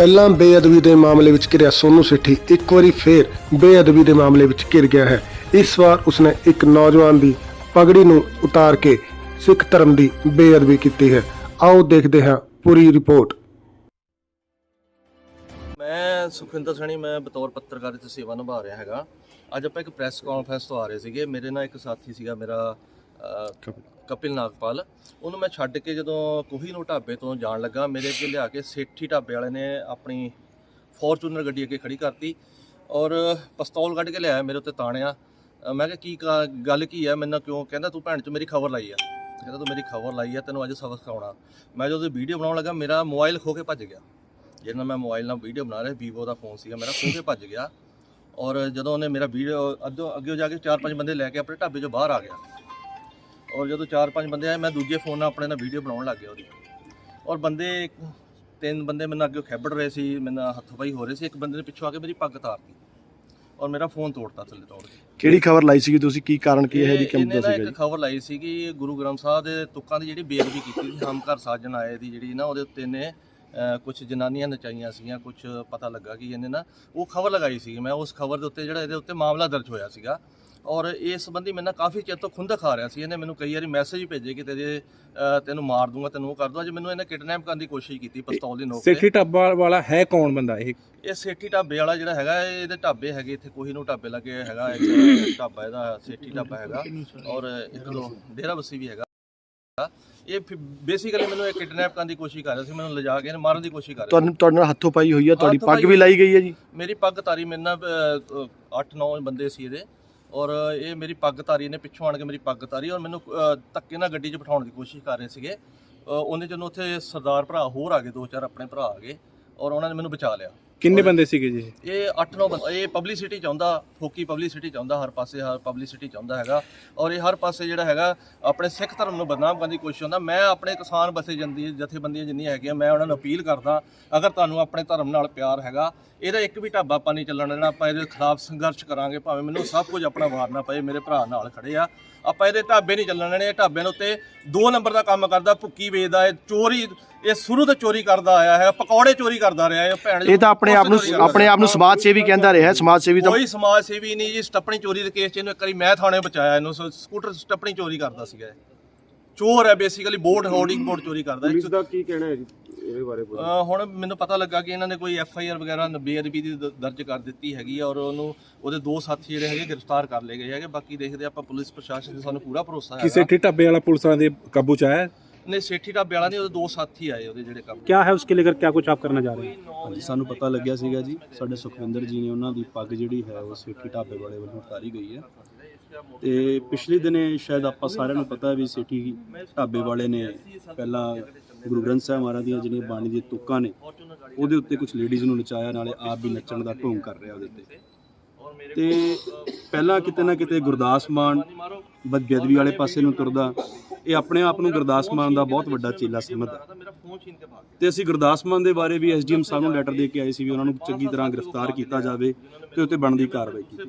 ਪਹਿਲਾਂ ਬੇਅਦਬੀ ਦੇ ਮਾਮਲੇ ਵਿੱਚ ਘਿਰਿਆ ਸੋਨੂ ਸੇਠੀ, ਇੱਕ ਵਾਰੀ ਫੇਰ ਬੇਅਦਬੀ ਦੇ ਮਾਮਲੇ ਵਿੱਚ ਘਿਰ ਗਿਆ ਹੈ। ਇਸ ਵਾਰ ਉਸਨੇ ਇੱਕ ਨੌਜਵਾਨ ਦੀ ਪਗੜੀ ਨੂੰ ਉਤਾਰ ਕੇ ਸਿੱਖ ਧਰਮ ਦੀ ਬੇਅਦਬੀ ਕੀਤੀ ਹੈ। ਆਓ ਦੇਖਦੇ ਹਾਂ ਪੂਰੀ ਰਿਪੋਰਟ। ਮੈਂ ਸੁਖਵਿੰਦਰ ਸਣੀ, ਮੈਂ ਬਤੌਰ ਪੱਤਰਕਾਰ ਇੱਥੇ ਸੇਵਾ ਨਿਭਾ ਰਿਹਾ ਹੈਗਾ। ਅੱਜ ਆਪਾਂ ਇੱਕ ਪ੍ਰੈਸ ਕਾਨਫਰੰਸ ਤੋਂ ਆ ਰਹੇ ਸੀਗੇ। ਮੇਰੇ ਨਾਲ ਇੱਕ ਸਾਥੀ ਸੀਗਾ, ਮੇਰਾ ਕਪਿਲ ਨਾਗਪਾਲ। ਉਹਨੂੰ ਮੈਂ ਛੱਡ ਕੇ ਜਦੋਂ ਕੋਹੀਨੂ ਢਾਬੇ ਤੋਂ ਜਾਣ ਲੱਗਾ, ਮੇਰੇ ਅੱਗੇ ਲਿਆ ਕੇ ਸੇਠੀ ਢਾਬੇ ਵਾਲੇ ਨੇ ਆਪਣੀ ਫੋਰਚੂਨਰ ਗੱਡੀ ਅੱਗੇ ਖੜੀ ਕਰਤੀ ਔਰ ਪਿਸਤੌਲ ਕੱਢ ਕੇ ਲਿਆਇਆ ਮੇਰੇ ਉੱਤੇ ਤਾਣਿਆ। ਮੈਂ ਕਿਹਾ, ਕੀ ਕਾ- ਗੱਲ ਕੀ ਹੈ? ਮੈਨੂੰ ਕਿਉਂ ਕਹਿੰਦਾ, ਤੂੰ ਭੈਣ ਚ ਮੇਰੀ ਖਬਰ ਲਾਈ ਆ। ਕਹਿੰਦਾ, ਤੂੰ ਮੇਰੀ ਖਬਰ ਲਾਈ ਆ, ਤੈਨੂੰ ਅੱਜ ਸਬਕ ਸਿਖਾਉਣਾ। ਮੈਂ ਜਦੋਂ ਵੀਡੀਓ ਬਣਾਉਣ ਲੱਗਾ, ਮੇਰਾ ਮੋਬਾਈਲ ਖੋ ਕੇ ਭੱਜ ਗਿਆ। ਜਿਹਨਾਂ ਮੈਂ ਮੋਬਾਈਲ ਨਾਲ ਵੀਡੀਓ ਬਣਾ ਰਿਹਾ ਵੀਵੋ ਦਾ ਫੋਨ ਸੀਗਾ, ਮੇਰਾ ਖੋ ਕੇ ਭੱਜ ਗਿਆ। ਔਰ ਜਦੋਂ ਉਹਨੇ ਮੇਰਾ ਵੀਡੀਓ ਅੱਧੋ, ਅੱਗੇ ਜਾ ਕੇ ਚਾਰ ਪੰਜ ਬੰਦੇ ਲੈ ਕੇ ਆਪਣੇ ਢਾਬੇ 'ਚੋਂ ਬਾਹਰ ਆ ਗਿਆ। ਔਰ ਜਦੋਂ ਚਾਰ ਪੰਜ ਬੰਦੇ ਆਏ ਮੈਂ ਦੂਜੇ ਫੋਨ ਨਾਲ ਆਪਣੇ ਨਾਲ ਵੀਡੀਓ ਬਣਾਉਣ ਲੱਗ ਗਿਆ ਉਹਦੀ। ਔਰ ਬੰਦੇ ਤਿੰਨ ਬੰਦੇ ਮੈਨੂੰ ਅੱਗੇ ਖੈਬੜ ਰਹੇ ਸੀ ਮੈਨੂੰ ਹੱਥੋਂ ਪਾਈ ਹੋ ਰਹੇ ਸੀ ਇੱਕ ਬੰਦੇ ਨੇ ਪਿੱਛੋਂ ਆ ਕੇ ਮੇਰੀ ਪੱਗ ਤਾਰਤੀ। ਔਰ ਮੇਰਾ ਫੋਨ ਤੋੜਤਾ ਥੱਲੇ ਤੋੜ ਕੇ ਕਿਹੜੀ ਖਬਰ ਲਾਈ ਸੀਗੀ ਤੁਸੀਂ? ਕੀ ਕਾਰਨ ਕੀ ਹੈ ਜੀ ਇਹ- ਕਿਉਂ ਇਹਨੇ ਦਾ ਨਾ ਸੀਗਾ? ਇੱਕ ਖਬਰ ਲਾਈ ਸੀ ਕਿ ਗੁਰੂ ਗ੍ਰੰਥ ਸਾਹਿਬ ਦੇ ਤੁਕਾਂ ਦੀ ਜਿਹੜੀ ਬੇਅਦਬੀ ਕੀਤੀ ਸੀ ਹਮਕਰ ਸਾਜਣ ਆਏ ਦੀ ਜਿਹੜੀ ਨਾ ਉਹਦੇ ਉੱਤੇ ਨੇ ਕੁਝ ਜਨਾਨੀਆਂ ਨਚਾਈਆਂ ਸੀਗੀਆਂ ਕੁਝ ਪਤਾ ਲੱਗਾ ਕਿ ਇਹਨੇ ਨਾ ਉਹ ਖਬਰ ਲਗਾਈ ਸੀ ਮੈਂ ਉਸ ਖਬਰ ਦੇ ਉੱਤੇ ਜਿਹੜਾ ਇਹਦੇ ਉੱਤੇ ਮਾਮਲਾ ਦਰਜ ਹੋਇਆ ਸੀਗਾ ਔਰ ਇਸ ਸੰਬੰਧੀ ਮੇਰੇ ਨਾਲ ਕਾਫੀ ਚਿਰ ਤੋਂ ਖੁੰਦਕ ਆ ਰਿਹਾ ਸੀ। ਇਹਨੇ ਮੈਨੂੰ ਕਈ ਵਾਰੀ ਮੈਸੇਜ ਭੇਜੇ ਕਿ ਤੇਰੇ ਤੈਨੂੰ ਮਾਰ ਦੂੰਗਾ ਤੈਨੂੰ ਉਹ ਕਰ ਦੂੰਗਾ। ਅੱਜ ਮੈਨੂੰ ਇਹਨੇ ਕਿਡਨੈਪ ਕਰਨ ਦੀ ਕੋਸ਼ਿਸ਼ ਕੀਤੀ ਪਿਸਤੌਲ ਦੀ ਨੋਕ ਤੇ। ਸੇਠੀ ਢਾਬਾ ਵਾਲਾ ਹੈ ਕੌਣ ਬੰਦਾ ਇਹ? ਇਹ ਸੇਠੀ ਢਾਬੇ ਵਾਲਾ ਜਿਹੜਾ ਹੈਗਾ ਇਹ- ਇਹਦੇ ਢਾਬੇ ਹੈਗੇ ਇੱਥੇ ਕੋਈ ਨੂੰ ਢਾਬੇ ਲੱਗੇ ਹੈਗਾ ਇੱਕ ਢਾਬਾ ਇਹਦਾ ਸੇਠੀ ਢਾਬਾ ਹੈਗਾ। ਔਰ ਇੱਕ ਦੋ ਡੇਰਾ ਬੱਸੀ ਵੀ ਹੈਗਾ। ਇਹ ਬੇਸਿਕਲੀ ਮੈਨੂੰ ਇਹ ਕਿਡਨੈਪ ਕਰਨ ਦੀ ਕੋਸ਼ਿਸ਼ ਕਰ ਰਿਹਾ ਸੀ। ਮੈਨੂੰ ਲਿਜਾ ਕੇ ਇਹਨੂੰ ਮਾਰਨ ਦੀ ਕੋਸ਼ਿਸ਼ ਕਰ ਰਿਹਾ ਤੁਹਾਨੂੰ ਤੁਹਾਡੇ ਨਾਲ ਹੱਥੋਂ ਪਾਈ ਹੋਈ ਹੈ ਤੁਹਾਡੀ ਪੱਗ ਵੀ ਲਾਈ ਗਈ ਹੈ ਜੀ? ਮੇਰੀ ਪੱਗ ਤਾਰੀ ਮੇਰੇ ਨਾਲ 8-9 ਬੰਦੇ ਸੀ ਇਹਦੇ। ਔਰ ਇਹ ਮੇਰੀ ਪੱਗ ਤਾਰੀ ਨੇ ਪਿੱਛੋਂ ਆਣ ਕੇ ਮੇਰੀ ਪੱਗ ਤਾਰੀ ਔਰ ਮੈਨੂੰ ਧੱਕੇ ਨਾਲ ਗੱਡੀ 'ਚ ਬਿਠਾਉਣ ਦੀ ਕੋਸ਼ਿਸ਼ ਕਰ ਰਹੇ ਸੀਗੇ। ਉਹਨੇ ਜਦੋਂ ਉੱਥੇ ਸਰਦਾਰ ਭਰਾ ਹੋਰ ਆ ਗਏ, ਦੋ ਚਾਰ ਆਪਣੇ ਭਰਾ ਆ ਗਏ ਔਰ ਉਹਨਾਂ ਨੇ ਮੈਨੂੰ ਬਚਾ ਲਿਆ। ਕਿੰਨੇ ਬੰਦੇ ਸੀਗੇ ਜੀ? ਇਹ? ਇਹ 8-9 ਬੰਦੇ। ਇਹ ਪਬਲਿਸਿਟੀ ਚਾਹੁੰਦਾ ਫੋਕੀ ਪਬਲਿਸਿਟੀ ਚਾਹੁੰਦਾ ਹਰ ਪਾਸੇ ਹਰ ਪਬਲਿਸਿਟੀ ਚਾਹੁੰਦਾ ਹੈਗਾ। ਔਰ ਇਹ ਹਰ ਪਾਸੇ ਜਿਹੜਾ ਹੈਗਾ ਆਪਣੇ ਸਿੱਖ ਧਰਮ ਨੂੰ ਬਦਨਾਮ ਕਰਨ ਦੀ ਕੋਸ਼ਿਸ਼ ਹੁੰਦਾ। ਮੈਂ ਆਪਣੇ ਕਿਸਾਨ ਬਸੇ ਜੰਦੀ ਜਥੇਬੰਦੀਆਂ ਜਿੰਨੀਆਂ ਹੈਗੀਆਂ ਮੈਂ ਉਹਨਾਂ ਨੂੰ ਅਪੀਲ ਕਰਦਾ ਅਗਰ ਤੁਹਾਨੂੰ ਆਪਣੇ ਧਰਮ ਨਾਲ ਪਿਆਰ ਹੈਗਾ ਇਹਦਾ ਇੱਕ ਵੀ ਢਾਬਾ ਆਪਾਂ ਨਹੀਂ ਚੱਲਣ ਦੇਣਾ ਆਪਾਂ ਇਹਦੇ ਖਿਲਾਫ ਸੰਘਰਸ਼ ਕਰਾਂਗੇ ਭਾਵੇਂ ਮੈਨੂੰ ਸਭ ਕੁਝ ਆਪਣਾ ਵਾਰਨਾ ਪਏ ਮੇਰੇ ਭਰਾ ਨਾਲ ਖੜੇ ਆ। ਆਪਾਂ ਇਹਦੇ ਢਾਬੇ ਨਹੀਂ ਚੱਲਣ ਦੇਣੇ ਇਹ ਢਾਬਿਆਂ ਦੇ ਉੱਤੇ ਦੋ ਨੰਬਰ ਦਾ ਕੰਮ ਕਰਦਾ ਭੁੱਕੀ ਵੇਚਦਾ ਇਹ ਚੋਰੀ ਇਹ ਸ਼ੁਰੂ ਤੋਂ ਚੋਰੀ ਕਰਦਾ ਆਇਆ ਹੈ ਪਕੌੜੇ ਚੋਰੀ ਕਰਦਾ ਰਿਹਾ ਇਹ ਭੈਣ ਇਹ ਤਾਂ ਆਪਣੇ ਆਪ ਨੂੰ ਆਪਣੇ ਆਪ ਨੂੰ ਸਮਾਜ ਸੇਵੀ ਕਹਿੰਦਾ ਰਿਹਾ ਸਮਾਜ ਸੇਵੀ ਤਾਂ ਕੋਈ ਸਮਾਜ ਸੇਵੀ ਨਹੀਂ ਜੀ ਸਟੱਪਣੀ ਚੋਰੀ ਦੇ ਕੇਸ 'ਚ ਇਹਨੂੰ ਇੱਕ ਵਾਰੀ ਮੈਂ ਥਾਣੇ ਬਚਾਇਆ ਇਹਨੂੰ ਸਕੂਟਰ ਸਟੱਪਣੀ ਚੋਰੀ ਕਰਦਾ ਸੀਗਾ ਇਹ। ਚੋਰ ਹੈ ਬੇਸਿਕਲੀ ਬੋਰਡ ਹੋਰਡਿੰਗ ਬੋਰਡ ਚੋਰੀ ਕਰਦਾ ਪੁਲਿਸ ਦਾ ਕੀ ਕਹਿਣਾ ਹੈ ਜੀ ਇਹਦੇ ਬਾਰੇ ਹੁਣ ਮੈਨੂੰ ਪਤਾ ਲੱਗਾ ਕਿ ਇਹਨਾਂ ਨੇ ਕੋਈ ਐਫ ਆਈ ਆਰ ਵਗੈਰਾ ਬੇਅਦਬੀ ਦੀ ਦ- ਦਰਜ ਕਰ ਦਿੱਤੀ ਹੈਗੀ ਆ ਔਰ ਉਹਨੂੰ ਉਹਦੇ ਦੋ ਸਾਥੀ ਜਿਹੜੇ ਹੈਗੇ ਗ੍ਰਿਫਤਾਰ ਕਰ ਲਏ ਗਏ ਹੈਗੇ। ਬਾਕੀ ਦੇਖਦੇ ਆਪਾਂ ਪੁਲਿਸ ਪ੍ਰਸ਼ਾਸਨ ਤੇ ਸਾਨੂੰ ਪੂਰਾ ਭਰੋਸਾ ਹੈ ਸੇਠੀ ਢਾਬੇ ਵਾਲਾ ਪੁਲਿਸਾਂ ਦੇ ਕਾਬੂ ਚ ਆਇਆ ਹੈ? ਨੇ ਸੇਠੀ ਢਾਬੇ ਵਾਲਾ ਨਹੀਂ ਉਹਦੇ ਦੋ ਸਾਥੀ ਆਏ ਉਹਦੇ ਜਿਹੜੇ ਕੰਮ क्या है उसके लेकर क्या कुछ आप करना चाह रहे हैं ਹਾਂਜੀ ਸਾਨੂੰ ਪਤਾ ਲੱਗਿਆ ਸੀਗਾ ਜੀ ਸਾਡੇ ਸੁਖਵਿੰਦਰ ਜੀ ਨੇ ਉਹਨਾਂ ਦੀ ਪੱਗ ਜਿਹੜੀ ਹੈ ਉਹ ਸੇਠੀ ਢਾਬੇ ਵਾਲੇ ਵੱਲੋਂ ਉਤਾਰੀ ਗਈ ਹੈ ਤੇ ਪਿਛਲੇ ਦਿਨੇ ਸ਼ਾਇਦ ਆਪਾਂ ਸਾਰਿਆਂ ਨੂੰ ਪਤਾ ਵੀ ਸੇਠੀ ਢਾਬੇ ਵਾਲੇ ਨੇ ਪਹਿਲਾਂ ਗੁਰੂ ਗ੍ਰੰਥ ਸਾਹਿਬ ਮਹਾਰਾਜ ਦੀਆਂ ਜਿਹੜੀਆਂ ਬਾਣੀ ਦੀਆਂ ਤੁਕਾਂ ਨੇ ਉਹਦੇ ਉੱਤੇ ਕੁਝ ਲੇਡੀਜ਼ ਨੂੰ ਨਚਾਇਆ ਨਾਲੇ ਆਪ ਵੀ ਨੱਚਣ ਦਾ ਢੋਂਗ ਕਰ ਰਿਹਾ ਉਹਦੇ ਉੱਤੇ ਤੇ ਪਹਿਲਾਂ ਕਿਤੇ ਨਾ ਕਿਤੇ ਗੁਰਦਾਸ ਮਾਨ ਬਦਬੇਦਵੀ ਵਾਲੇ ਪਾਸੇ ਨੂੰ ਤੁਰਦਾ। ਇਹ ਆਪਣੇ ਆਪ ਨੂੰ ਗੁਰਦਾਸ ਮਾਨ ਦਾ ਬਹੁਤ ਵੱਡਾ ਚੇਲਾ ਸਮਝਦਾ। ਤੇ ਅਸੀਂ ਗੁਰਦਾਸ ਮਾਨ ਦੇ ਬਾਰੇ ਵੀ ਐਸਡੀਐਮ ਸਾਹਿਬ ਨੂੰ ਲੈਟਰ ਦੇ ਕੇ ਆਏ ਸੀ ਵੀ ਉਹਨਾਂ ਨੂੰ ਚੰਗੀ ਤਰ੍ਹਾਂ ਗ੍ਰਿਫਤਾਰ ਕੀਤਾ ਜਾਵੇ ਤੇ ਉੱਤੇ ਬਣਦੀ ਕਾਰਵਾਈ ਕੀਤੀ।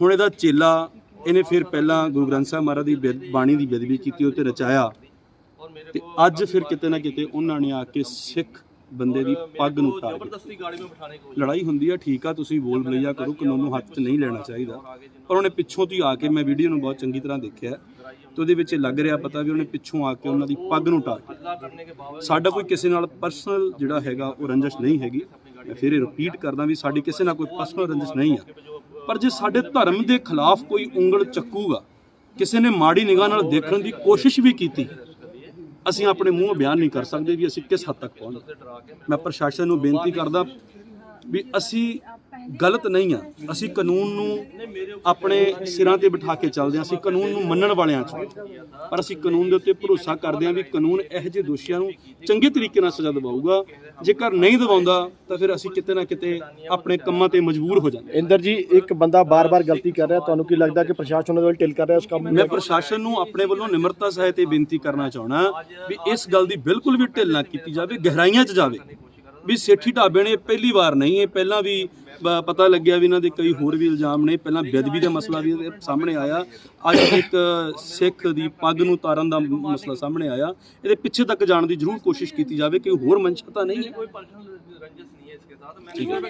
ਹੁਣ ਇਹਦਾ ਚੇਲਾ ਇਹਨੇ ਫਿਰ ਪਹਿਲਾਂ ਗੁਰੂ ਗ੍ਰੰਥ ਸਾਹਿਬ ਮਹਾਰਾਜ ਦੀ ਬਾਣੀ ਦੀ ਬੇਦਬੀ ਕੀਤੀ ਉਹ ਤੇ ਰਚਾਇਆ ਤੇ ਅੱਜ ਫਿਰ ਕਿਤੇ ਨਾ ਕਿਤੇ। ਉਹਨਾਂ ਨੇ ਆ ਕੇ ਸਿੱਖ ਬੰਦੇ ਦੀ ਪੱਗ ਨੂੰ ਉਤਾਰ ਦਿੱਤਾ ਜ਼ਬਰਦਸਤੀ ਗਾੜੀ ਵਿੱਚ ਬਿਠਾਣੇ ਦੀ ਲੜਾਈ ਹੁੰਦੀ ਆ ਠੀਕ ਆ ਤੁਸੀਂ ਬੋਲ ਬਲਈਆ ਕਰੋ ਕਾਨੂੰਨ ਨੂੰ ਹੱਥ 'ਚ ਨਹੀਂ ਲੈਣਾ ਚਾਹੀਦਾ। ਪਰ ਉਹਨੇ ਪਿੱਛੋਂ ਤੋਂ ਆ ਕੇ ਮੈਂ ਵੀਡੀਓ ਨੂੰ ਬਹੁਤ ਚੰਗੀ ਤਰ੍ਹਾਂ ਦੇਖਿਆ ਤੇ ਉਹਦੇ ਵਿੱਚ ਲੱਗ ਰਿਹਾ ਪਤਾ ਵੀ ਉਹਨੇ ਪਿੱਛੋਂ ਆ ਕੇ ਉਹਨਾਂ ਦੀ ਪੱਗ ਨੂੰ ਦਿੱਤਾ ਸਾਡਾ ਕੋਈ ਕਿਸੇ ਨਾਲ ਪਰਸਨਲ ਜਿਹੜਾ ਹੈਗਾ ਉਹ ਰੰਜਿਸ਼ ਨਹੀਂ ਹੈਗੀ। ਮੈਂ ਫਿਰ ਇਹ ਰਿਪੀਟ ਕਰਦਾ ਵੀ ਸਾਡੀ ਕਿਸੇ ਨਾਲ ਕੋਈ ਪਰਸਨਲ ਰੰਜਿਸ਼ ਨਹੀਂ ਆ। ਪਰ ਜੇ ਸਾਡੇ ਧਰਮ ਦੇ ਖਿਲਾਫ ਕੋਈ ਉਂਗਲ ਚੱਕੂਗਾ ਕਿਸੇ ਨੇ ਮਾੜੀ ਨਿਗਾਹ ਨਾਲ ਦੇਖਣ ਦੀ ਕੋਸ਼ਿਸ਼ ਵੀ ਕੀਤੀ ਅਸੀਂ ਆਪਣੇ ਮੂੰਹ ਬਿਆਨ ਨਹੀਂ ਕਰ ਸਕਦੇ ਵੀ ਅਸੀਂ ਕਿਸ ਹੱਦ ਤੱਕ ਪਹੁੰਚ। ਮੈਂ ਪ੍ਰਸ਼ਾਸਨ ਨੂੰ ਬੇਨਤੀ ਕਰਦਾ ਵੀ ਅਸੀਂ ਗਲਤ ਨਹੀਂ ਆ। ਅਸੀਂ ਕਾਨੂੰਨ ਨੂੰ ਆਪਣੇ ਸਿਰਾਂ ਤੇ ਬਿਠਾ ਕੇ ਚੱਲਦੇ ਹਾਂ। ਅਸੀਂ ਕਾਨੂੰਨ ਨੂੰ ਮੰਨਣ ਵਾਲਿਆਂ ਚ। ਪਰ ਅਸੀਂ ਕਾਨੂੰਨ ਦੇ ਉੱਤੇ ਭਰੋਸਾ ਕਰਦੇ ਹਾਂ ਵੀ ਕਾਨੂੰਨ ਇਹੋ ਜਿਹੇ ਦੋਸ਼ੀਆਂ ਨੂੰ ਚੰਗੇ ਤਰੀਕੇ ਨਾਲ ਸਜ਼ਾ ਦਿਵਾਊਗਾ। ਜੇਕਰ ਨਹੀਂ ਦਿਵਾਉਂਦਾ ਤਾਂ ਫਿਰ ਅਸੀਂ ਕਿਤੇ ਨਾ ਕਿਤੇ ਆਪਣੇ ਕੰਮਾਂ ਤੇ ਮਜਬੂਰ ਹੋ ਜਾਂਦੇ ਇੰਦਰ ਜੀ ਇੱਕ ਬੰਦਾ ਬਾਰ-ਬਾਰ ਗਲਤੀ ਕਰ ਰਿਹਾ। ਤੁਹਾਨੂੰ ਕੀ ਲੱਗਦਾ ਕਿ ਪ੍ਰਸ਼ਾਸਨ ਉਹਦੇ ਵੱਲ ਢਿੱਲ ਕਰ ਰਿਹਾ ਉਸ ਕੰਮ ਨੂੰ ਮੈਂ ਪ੍ਰਸ਼ਾਸਨ ਨੂੰ ਆਪਣੇ ਵੱਲੋਂ ਨਿਮਰਤਾ ਸਹਿਤ ਇਹ ਬੇਨਤੀ ਕਰਨਾ ਚਾਹਣਾ ਵੀ ਇਸ ਗੱਲ ਦੀ ਬਿਲਕੁਲ ਵੀ ਢਿੱਲ ਨਾ ਕੀਤੀ ਜਾਵੇ ਗਹਿਰਾਈਆਂ 'ਚ ਜਾਵੇ। ਵੀ ਸੇਠੀ ਢਾਬੇ ਨੇ ਪਹਿਲੀ ਵਾਰ ਨਹੀਂ ਇਹ ਪਹਿਲਾਂ ਵੀ ਪਤਾ ਲੱਗਿਆ ਵੀ ਇਹਨਾਂ ਦੇ ਕਈ ਹੋਰ ਵੀ ਇਲਜ਼ਾਮ ਨੇ। ਪਹਿਲਾਂ ਬੇਅਦਬੀ ਦਾ ਮਸਲਾ ਵੀ ਇਹਦੇ ਸਾਹਮਣੇ ਆਇਆ। ਅੱਜ ਇੱਕ ਸਿੱਖ ਦੀ ਪੱਗ ਨੂੰ ਤਾਰਨ ਦਾ ਮਸਲਾ ਸਾਹਮਣੇ ਆਇਆ। ਇਹਦੇ ਪਿੱਛੇ ਤੱਕ ਜਾਣ ਦੀ ਜ਼ਰੂਰ ਕੋਸ਼ਿਸ਼ ਕੀਤੀ ਜਾਵੇ ਕਿ ਹੋਰ ਮਨਸ਼ਾ ਤਾਂ ਨਹੀਂ ਹੈ।